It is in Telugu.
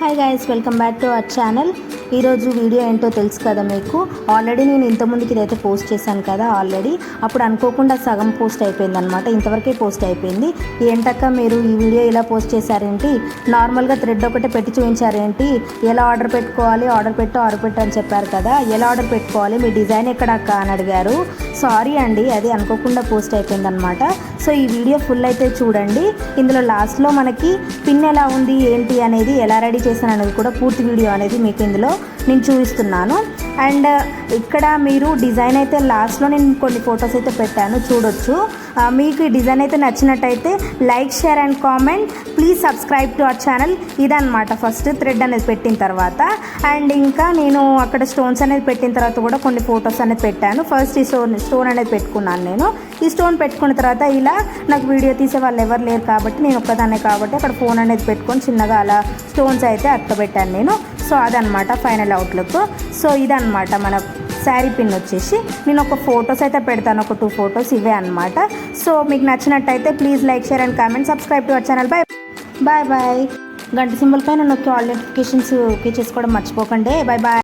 Hi guys welcome back to our channel ఈరోజు వీడియో ఏంటో తెలుసు కదా మీకు? ఆల్రెడీ నేను ఇంతకుముందుకి ఇదైతే పోస్ట్ చేశాను కదా ఆల్రెడీ అప్పుడు అనుకోకుండా సగం పోస్ట్ అయిపోయింది అనమాట ఇంతవరకే పోస్ట్ అయిపోయింది. ఏంటక్క మీరు ఈ వీడియో ఇలా పోస్ట్ చేశారేంటి? నార్మల్గా థ్రెడ్ ఒకటే పెట్టి చూపించారేంటి? ఎలా ఆర్డర్ పెట్టుకోవాలి? ఆర్డర్ పెట్టు ఆర్డర్ పెట్టు అని చెప్పారు కదా. ఎలా ఆర్డర్ పెట్టుకోవాలి? మీ డిజైన్ ఎక్కడక్క అని అడిగారు. సారీ అండి అది అనుకోకుండా పోస్ట్ అయిపోయింది అనమాట సో ఈ వీడియో ఫుల్ అయితే చూడండి. ఇందులో లాస్ట్లో మనకి పిన్ ఎలా ఉంది ఏంటి అనేది ఎలా రెడీ చేశాను అనేది కూడా పూర్తి వీడియో అనేది మీకు ఇందులో నేను చూపిస్తున్నాను. అండ్ ఇక్కడ మీరు డిజైన్ అయితే లాస్ట్లో నేను కొన్ని ఫొటోస్ అయితే పెట్టాను చూడొచ్చు. మీకు ఈ డిజైన్ అయితే నచ్చినట్టయితే like share and comment. Please subscribe to our channel. ఇదనమాట ఫస్ట్ థ్రెడ్ అనేది పెట్టిన తర్వాత. అండ్ ఇంకా నేను అక్కడ స్టోన్స్ అనేది పెట్టిన తర్వాత కూడా కొన్ని ఫొటోస్ అనేది పెట్టాను. ఫస్ట్ ఈ స్టోన్ స్టోన్ అనేది పెట్టుకున్నాను నేను. ఈ స్టోన్ పెట్టుకున్న తర్వాత ఇలా నాకు వీడియో తీసే వాళ్ళు ఎవరు లేరు కాబట్టి నేను ఒక్కదాన్నే కాబట్టి అక్కడ ఫోన్ అనేది పెట్టుకొని చిన్నగా అలా స్టోన్స్ అయితే అక్కబెట్టాను నేను. సో అదనమాట ఫైనల్ అవుట్లుక్ సో అనమాట మన శారీ పిన్ వచ్చేసి నేను ఒక ఫొటోస్ అయితే పెడతాను. ఒక టూ ఫొటోస్ ఇవే అనమాట సో మీకు నచ్చినట్టయితే please like share and comment subscribe to our channel bye bye bye గంట సింబల్ పైన నొక్కి ఆల్ నోటిఫికేషన్స్ ఓకే చేసుకోవడం మర్చిపోకండి. Bye bye